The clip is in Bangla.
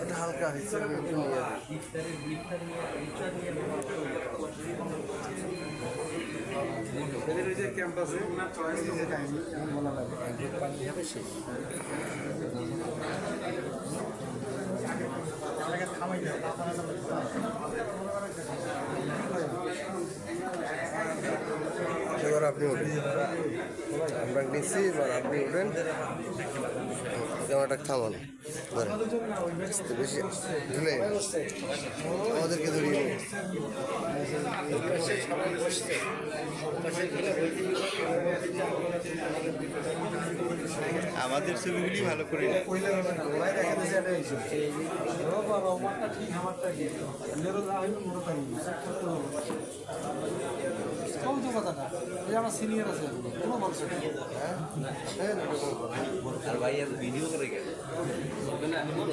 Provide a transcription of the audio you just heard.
এটা হালকা হয়েছে। এদের ওই যে ক্যাম্পাসে এবার আপনি উঠেন। আমরা নিচ্ছি এবার আপনি উঠেন। ক্যামেরাটা থামান ধরেন। বেশি। ঢুলে আমাদেরকে ধরিয়ে আমাদের ছবিগুলি ভালো করে। আমার সিনিয়র আছে কোনো মানুষ হ্যাঁ? ভিডিও করে গেল